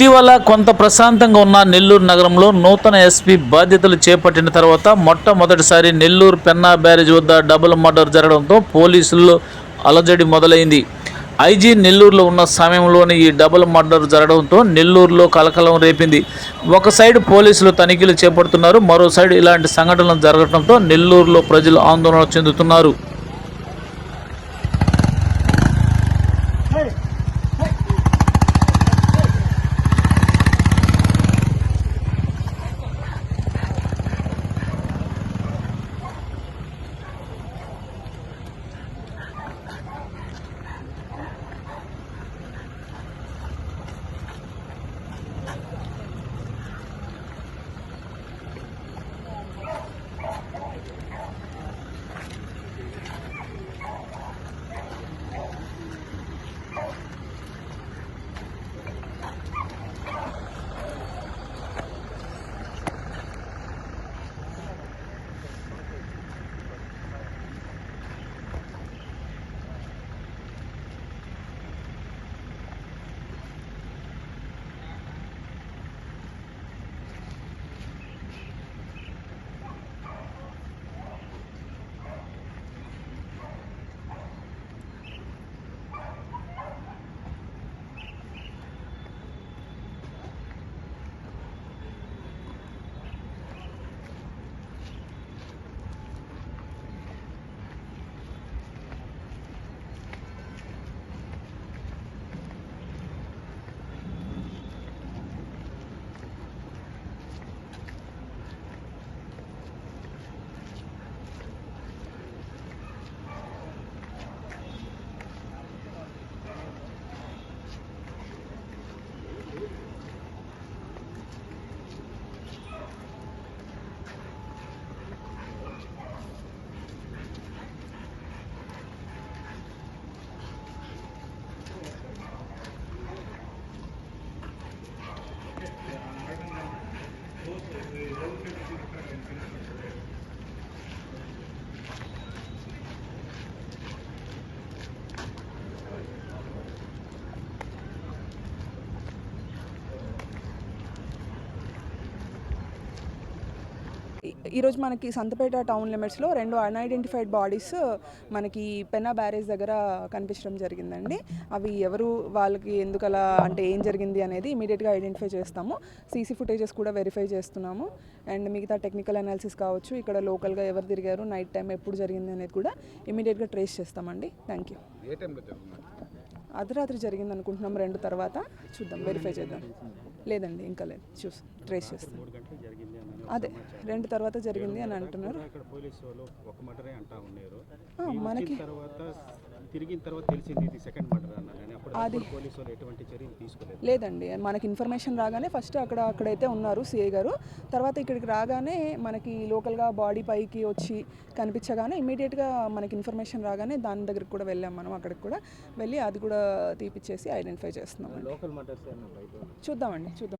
ఇటీవల కొంత ప్రశాంతంగా ఉన్న నెల్లూరు నగరంలో నూతన ఎస్పీ బాధ్యతలు చేపట్టిన తర్వాత మొట్టమొదటిసారి నెల్లూరు పెన్నా బ్యారేజ్ వద్ద డబుల్ మర్డర్ జరగడంతో పోలీసుల్లో అలజడి మొదలైంది. ఐజీ నెల్లూరులో ఉన్న సమయంలోనే ఈ డబుల్ మర్డర్ జరగడంతో నెల్లూరులో కలకలం రేపింది. ఒక సైడ్ పోలీసులు తనిఖీలు చేపడుతున్నారు మరో సైడ్ ఇలాంటి సంఘటనలు జరగడంతో నెల్లూరులో ప్రజలు ఆందోళన చెందుతున్నారు. ఈరోజు మనకి సంతపేట టౌన్ లిమిట్స్లో రెండు అన్ఐడెంటిఫైడ్ బాడీస్ మనకి పెన్నా బ్యారేజ్ దగ్గర కనిపించడం జరిగిందండి. అవి ఎవరు వాళ్ళకి ఎందుకు అలా అంటే ఏం జరిగింది అనేది ఇమీడియట్గా ఐడెంటిఫై చేస్తాము. సీసీ ఫుటేజెస్ కూడా వెరిఫై చేస్తున్నాము. అండ్ మిగతా టెక్నికల్ అనాలిసిస్ కావచ్చు ఇక్కడ లోకల్గా ఎవరు తిరిగారు నైట్ టైం ఎప్పుడు జరిగింది అనేది కూడా ఇమీడియట్గా ట్రేస్ చేస్తామండి. థ్యాంక్ యూ అర్ధరాత్రి జరిగింది అనుకుంటున్నాం రెండు తర్వాత. చూద్దాం వెరిఫై చేద్దాం. లేదండి ఇంకా లేదు. చూసి ట్రేస్ చేస్తాం. అదే రెండు తర్వాత జరిగింది అని అంటున్నారు. మనకి అది- లేదండి మనకి ఇన్ఫర్మేషన్ రాగానే ఫస్ట్ అక్కడ అక్కడైతే ఉన్నారు సిఐ గారు. తర్వాత ఇక్కడికి రాగానే మనకి లోకల్గా బాడీ పైకి వచ్చి కనిపించగానే ఇమీడియట్గా మనకి ఇన్ఫర్మేషన్ రాగానే దాని దగ్గరికి కూడా వెళ్ళాం మనం అక్కడికి కూడా వెళ్ళి అది కూడా తీపిచ్చేసి ఐడెంటిఫై చేస్తున్నాం చూద్దామండి చూద్దాం.